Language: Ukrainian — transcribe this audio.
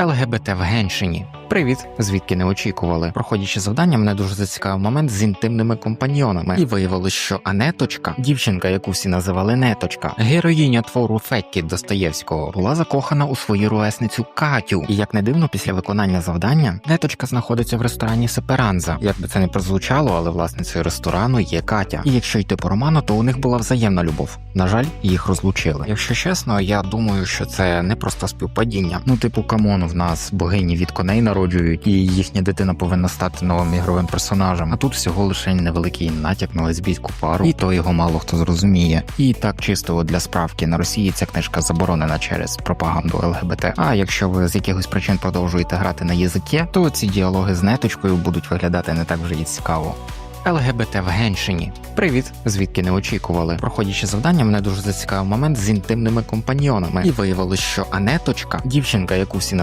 ЛГБТ в Геншині. Привіт, звідки не очікували. Проходячи завдання, мене дуже зацікавив момент з інтимними компаньйонами, і виявилось, що Анеточка, дівчинка, яку всі називали Неточка, героїня твору Фетті Достоєвського, була закохана у свою ровесницю Катю. І як не дивно, після виконання завдання Неточка знаходиться в ресторані Сеперанза. Як би це не прозвучало, але власницею ресторану є Катя. І якщо йти по роману, то у них була взаємна любов. На жаль, їх розлучили. Якщо чесно, я думаю, що це не просто співпадіння. Ну, типу, камон, в нас богині від коней народжують, і їхня дитина повинна стати новим ігровим персонажем. А тут всього лише невеликий натяк на лесбійську пару, і то його мало хто зрозуміє. І так чисто для справки на Росії ця книжка заборонена через пропаганду ЛГБТ. А якщо ви з якихось причин продовжуєте грати на язикі, то ці діалоги з неточкою будуть виглядати не так вже і цікаво. ЛГБТ в Геншині. Привіт, звідки не очікували. Проходячи завдання, мене дуже зацікавив момент з інтимними компаньйонами, і виявилось, що Анеточка, дівчинка, яку всі